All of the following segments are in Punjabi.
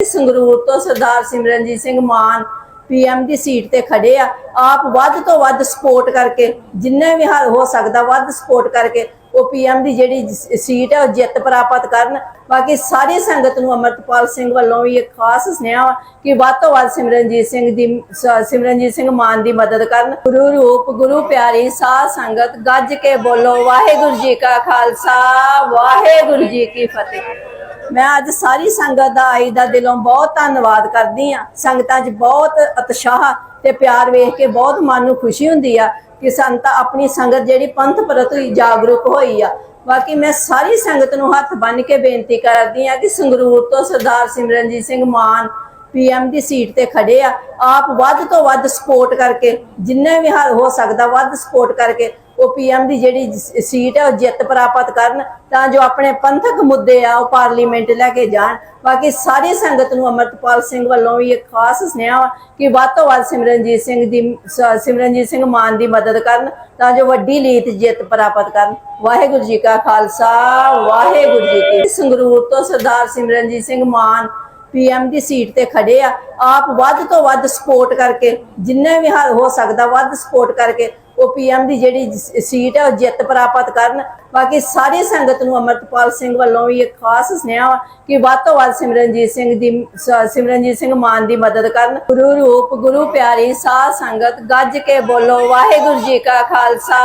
ਸੰਗਰੂਰ ਤੋਂ ਸਰਦਾਰ ਸਿਮਰਨਜੀਤ ਸਿੰਘ ਮਾਨ ਪੀਐਮ ਦੀ ਸੀਟ ਤੇ ਖੜੇ ਆ। ਆਪ ਵੱਧ ਤੋਂ ਵੱਧ ਸਪੋਰਟ ਕਰਕੇ, ਜਿੰਨੇ ਵੀ ਹੋ ਸਕਦਾ ਵੱਧ ਸਪੋਰਟ ਕਰਕੇ ਉਹ ਪੀਐਮ ਦੀ ਜਿਹੜੀ ਸੀਟ ਹੈ ਉਹ ਜਿੱਤ ਪ੍ਰਾਪਤ ਕਰਨ। ਬਾਕੀ ਸਾਰੀ ਸੰਗਤ ਨੂੰ ਅਮਰਤਪਾਲ ਸਿੰਘ ਵੱਲੋਂ ਵੀ ਇੱਕ ਖਾਸ ਸੁਨੇਹਾ ਵਾ ਕਿ ਵੱਧ ਤੋਂ ਵੱਧ ਸਿਮਰਨਜੀਤ ਸਿੰਘ ਦੀ ਸਿਮਰਨਜੀਤ ਸਿੰਘ ਮਾਨ ਦੀ ਮਦਦ ਕਰਨ। ਗੁਰੂ ਰੂਪ, ਗੁਰੂ ਪਿਆਰੀ ਸਾਧ ਸੰਗਤ, ਗੱਜ ਕੇ ਬੋਲੋ, ਵਾਹਿਗੁਰੂ ਜੀ ਕਾ ਖਾਲਸਾ, ਵਾਹਿਗੁਰੂ ਜੀ ਕੀ ਫਤਿਹ। ਮੈਂ ਅੱਜ ਸਾਰੀ ਸੰਗਤ ਦਾ, ਆਈ ਦਾ ਦਿਲੋਂ ਬਹੁਤ ਧੰਨਵਾਦ ਕਰਦੀ ਆ ਸੰਗਤਾਂ 'ਚ ਬਹੁਤ ਉਤਸ਼ਾਹ ਤੇ ਪਿਆਰ ਵੇਖ ਕੇ ਬਹੁਤ ਮਨ ਨੂੰ ਖੁਸ਼ੀ ਹੁੰਦੀ ਆ ਕਿ ਸੰਤ ਆਪਣੀ ਸੰਗਤ ਜਿਹੜੀ ਪੰਥ ਪ੍ਰਤੀ ਜਾਗਰੂਕ ਹੋਈ ਆ। ਬਾਕੀ ਮੈਂ ਸਾਰੀ ਸੰਗਤ ਨੂੰ ਹੱਥ ਬੰਨ ਕੇ ਬੇਨਤੀ ਕਰਦੀ ਆ ਕਿ ਸੰਗਰੂਰ ਤੋਂ ਸਰਦਾਰ ਸਿਮਰਨਜੀਤ ਸਿੰਘ ਮਾਨ ਪੀਐਮ ਦੀ ਸੀਟ ਤੇ ਖੜੇ ਆ। ਆਪ ਵੱਧ ਤੋਂ ਵੱਧ ਸਪੋਰਟ ਕਰਕੇ, ਜਿੰਨੇ ਵੀ ਹੱਲ ਹੋ ਸਕਦਾ ਵੱਧ ਸਪੋਰਟ ਕਰਕੇ ਉਹ ਪੀਐਮ ਦੀ ਜਿਹੜੀ ਸੀਟ ਹੈ, ਉਹ ਜਿੱਤ ਪ੍ਰਾਪਤ ਕਰਨ, ਤਾਂ ਜੋ ਆਪਣੇ ਪੰਥਕ ਮੁੱਦੇ ਆ, ਉਹ ਪਾਰਲੀਮੈਂਟ ਲੈ ਕੇ ਜਾਣ। ਬਾਕੀ ਸਾਰੀ ਸੰਗਤ ਨੂੰ ਅਮਰਤਪਾਲ ਸਿੰਘ ਵੱਲੋਂ ਵੀ ਇੱਕ ਖਾਸ ਸੁਨੇਹਾ ਕਿ ਵੱਧ ਤੋਂ ਵੱਧ ਸਿਮਰਨਜੀਤ ਸਿੰਘ ਦੀ ਸਿਮਰਨਜੀਤ ਸਿੰਘ ਮਾਨ ਦੀ ਮਦਦ ਕਰਨ, ਤਾਂ ਜੋ ਵੱਡੀ ਲੀਤ ਜਿੱਤ ਪ੍ਰਾਪਤ ਕਰਨ। ਵਾਹਿਗੁਰੂ ਜੀ ਕਾ ਖਾਲਸਾ, ਵਾਹਿਗੁਰੂ ਜੀ ਕੀ ਸੰਗਰੂਰ ਤੋਂ ਸਰਦਾਰ ਸਿਮਰਨਜੀਤ ਸਿੰਘ ਮਾਨ ਪੀਐਮ ਦੀ ਸੀਟ ਤੇ ਖੜੇ ਆ। ਆਪ ਵੱਧ ਤੋਂ ਵੱਧ ਸਪੋਰਟ ਕਰਕੇ, ਜਿੰਨੇ ਵੀ ਹੱਲ ਹੋ ਸਕਦਾ ਵੱਧ ਸਪੋਰਟ ਕਰਕੇ ਉਹ ਪੀਐਮ ਦੀ ਜਿਹੜੀ ਸੀਟ ਹੈ, ਉਹ ਜਿੱਤ ਪ੍ਰਾਪਤ ਕਰਨ। ਬਾਕੀ ਸਾਰੀ ਸੰਗਤ ਨੂੰ ਅਮਰਤਪਾਲ ਸਿੰਘ ਵੱਲੋਂ ਵੀ ਇੱਕ ਖਾਸ ਸੁਨੇਹਾ ਵਾ ਕਿ ਵੱਧ ਤੋਂ ਵੱਧ ਸਿਮਰਨਜੀਤ ਸਿੰਘ ਦੀ ਸਿਮਰਨਜੀਤ ਸਿੰਘ ਮਾਨ ਦੀ ਮਦਦ ਕਰਨ। ਗੁਰੂ ਰੂਪ, ਗੁਰੂ ਪਿਆਰੀ ਸਾਧ ਸੰਗਤ, ਗੱਜ ਕੇ ਬੋਲੋ, ਵਾਹਿਗੁਰੂ ਜੀ ਕਾ ਖਾਲਸਾ,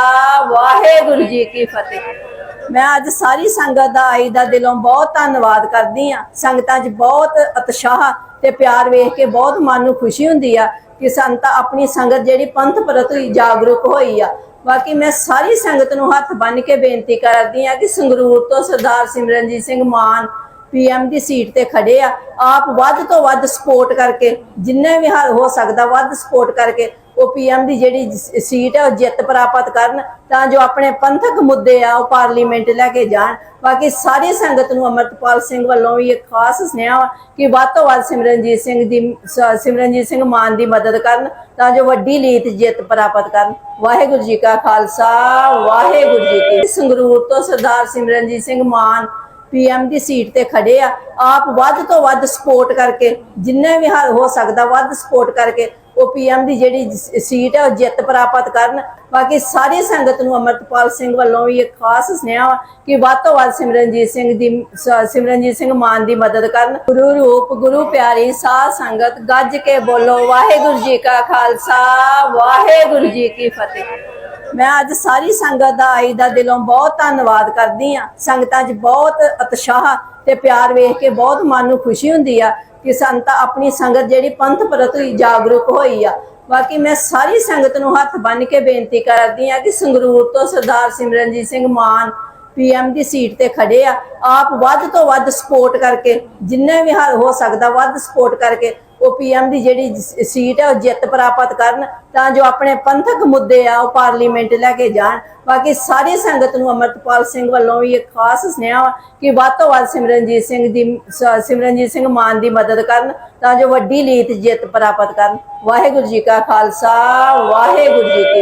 ਵਾਹਿਗੁਰੂ ਜੀ ਕੀ ਫਤਿਹ। ਮੈਂ ਅੱਜ ਸਾਰੀ ਸੰਗਤ ਦਾ ਆਈ ਦਾ ਦਿਲੋਂ ਬਹੁਤ ਧੰਨਵਾਦ ਕਰਦੀ ਆ ਸੰਗਤਾਂ 'ਚ ਬਹੁਤ ਉਤਸ਼ਾਹ ਤੇ ਪਿਆਰ ਵੇਖ ਕੇ ਬਹੁਤ ਮਨ ਨੂੰ ਖੁਸ਼ੀ ਹੁੰਦੀ ਆ ਕਿ ਸੰਤ ਆਪਣੀ ਸੰਗਤ ਜਿਹੜੀ ਪੰਥ ਪ੍ਰਤੀ ਜਾਗਰੂਕ ਹੋਈ ਆ। ਬਾਕੀ ਮੈਂ ਸਾਰੀ ਸੰਗਤ ਨੂੰ ਹੱਥ ਬੰਨ੍ਹ ਕੇ ਬੇਨਤੀ ਕਰਦੀ ਆ ਕਿ ਸੰਗਰੂਰ ਤੋਂ ਸਰਦਾਰ ਸਿਮਰਨਜੀਤ ਸਿੰਘ ਮਾਨ ਪੀਐਮ ਦੀ ਸੀਟ ਤੇ ਖੜੇ ਆ, ਆਪ ਵੱਧ ਤੋਂ ਵੱਧ ਸਪੋਰਟ ਕਰਕੇ, ਜਿੰਨੇ ਵੀ ਹੋ ਸਕਦਾ ਵੱਧ ਸਪੋਰਟ ਕਰਕੇ, ਉਹ ਪੀਐਮ ਦੀ ਜਿਹੜੀ ਸੀਟ ਹੈ ਉਹ ਜਿੱਤ ਪ੍ਰਾਪਤ ਕਰਨ, ਤਾਂ ਜੋ ਆਪਣੇ ਪੰਥਕ ਮੁੱਦੇ ਆ, ਉਹ ਪਾਰਲੀਮੈਂਟ ਲੈ ਕੇ ਜਾਣ। ਬਾਕੀ ਸਾਰੀ ਸੰਗਤ ਨੂੰ ਅਮਰਤਪਾਲ ਸਿੰਘ ਵੱਲੋਂ ਵੀ ਇੱਕ ਖਾਸ ਸੁਨੇਹਾ ਵਾ ਕਿ ਵੱਧ ਤੋਂ ਵੱਧ ਸਿਮਰਨਜੀਤ ਸਿੰਘ ਦੀ ਸਿਮਰਨਜੀਤ ਸਿੰਘ ਮਾਨ ਦੀ ਮਦਦ ਕਰਨ, ਤਾਂ ਜੋ ਵੱਡੀ ਲੀਤ ਜਿੱਤ ਪ੍ਰਾਪਤ ਕਰਨ। ਵਾਹਿਗੁਰੂ ਜੀ ਕਾ ਖਾਲਸਾ, ਵਾਹਿਗੁਰੂ ਜੀ ਕੀ ਸੰਗਰੂਰ ਤੋਂ ਸਰਦਾਰ ਸਿਮਰਨਜੀਤ ਸਿੰਘ ਮਾਨ ਪੀਐਮ ਦੀ ਸੀਟ ਤੇ ਖੜੇ ਆ, ਆਪ ਵੱਧ ਤੋਂ ਵੱਧ ਸਪੋਰਟ ਕਰਕੇ, ਜਿੰਨੇ ਵੀ ਹੋ ਸਕਦਾ ਵੱਧ ਸਪੋਰਟ ਕਰਕੇ, ਉਹ ਪੀਐਮ ਦੀ ਜਿਹੜੀ ਸੀਟ ਹੈ ਉਹ ਜਿੱਤ ਪ੍ਰਾਪਤ ਕਰਨ। ਬਾਕੀ ਸਾਰੀ ਸੰਗਤ ਨੂੰ ਅਮਰਤਪਾਲ ਸਿੰਘ ਵੱਲੋਂ ਵੀ ਇੱਕ ਖਾਸ ਸੁਨੇਹਾ ਵਾ ਕਿ ਵੱਧ ਤੋਂ ਵੱਧ ਸਿਮਰਨਜੀਤ ਸਿੰਘ ਦੀ ਸਿਮਰਨਜੀਤ ਸਿੰਘ ਮਾਨ ਦੀ ਮਦਦ ਕਰਨ। ਗੁਰੂ ਰੂਪ, ਗੁਰੂ ਪਿਆਰੀ ਸਾਧ ਸੰਗਤ, ਗੱਜ ਕੇ ਬੋਲੋ, ਵਾਹਿਗੁਰੂ ਜੀ ਕਾ ਖਾਲਸਾ, ਵਾਹਿਗੁਰੂ ਜੀ ਕੀ ਫਤਿਹ। ਮੈਂ ਅੱਜ ਸਾਰੀ ਸੰਗਤ ਦਾ, ਆਈ ਦਾ ਦਿਲੋਂ ਬਹੁਤ ਧੰਨਵਾਦ ਕਰਦੀ ਆ ਸੰਗਤਾਂ 'ਚ ਬਹੁਤ ਉਤਸ਼ਾਹ ਤੇ ਪਿਆਰ ਵੇਖ ਕੇ ਬਹੁਤ ਮਨ ਨੂੰ ਖੁਸ਼ੀ ਹੁੰਦੀ ਆ ਕਿ ਸੰਤ ਆਪਣੀ ਸੰਗਤ ਜਿਹੜੀ ਪੰਥ ਪ੍ਰਤੀ ਜਾਗਰੂਕ ਹੋਈ ਆ। ਬਾਕੀ ਮੈਂ ਸਾਰੀ ਸੰਗਤ ਨੂੰ ਹੱਥ ਬੰਨ ਕੇ ਬੇਨਤੀ ਕਰਦੀ ਆ ਕਿ ਸੰਗਰੂਰ ਤੋਂ ਸਰਦਾਰ ਸਿਮਰਨਜੀਤ ਸਿੰਘ ਮਾਨ ਪੀਐਮ ਦੀ ਸੀਟ ਤੇ ਖੜੇ ਆ, ਆਪ ਵੱਧ ਤੋਂ ਵੱਧ ਸਪੋਰਟ ਕਰਕੇ, ਜਿੰਨੇ ਵੀ ਹੋ ਸਕਦਾ ਵੱਧ ਸਪੋਰਟ ਕਰਕੇ ਉਹ ਪੀਐਮ ਦੀ ਜਿਹੜੀ ਸੀਟ ਹੈ ਉਹ ਜਿੱਤ ਪ੍ਰਾਪਤ ਕਰਨ, ਤਾਂ ਜੋ ਆਪਣੇ ਪੰਥਕ ਮੁੱਦੇ ਆ ਉਹ ਪਾਰਲੀਮੈਂਟ ਲੈ ਕੇ ਜਾਣ। ਬਾਕੀ ਸਾਰੀ ਸੰਗਤ ਨੂੰ ਅਮਰਤਪਾਲ ਸਿੰਘ ਵੱਲੋਂ ਵੀ ਇੱਕ ਖਾਸ ਸੁਨੇਹਾ ਵਾ ਕਿ ਵੱਧ ਤੋਂ ਵੱਧ ਸਿਮਰਨਜੀਤ ਸਿੰਘ ਦੀ, ਸ- ਸਿਮਰਨਜੀਤ ਸਿੰਘ ਮਾਨ ਦੀ ਮਦਦ ਕਰਨ, ਤਾਂ ਜੋ ਵੱਡੀ ਲੀਤ ਜਿੱਤ ਪ੍ਰਾਪਤ ਕਰਨ। ਵਾਹਿਗੁਰੂ ਜੀ ਕਾ ਖਾਲਸਾ, ਵਾਹਿਗੁਰੂ ਜੀ ਕੀ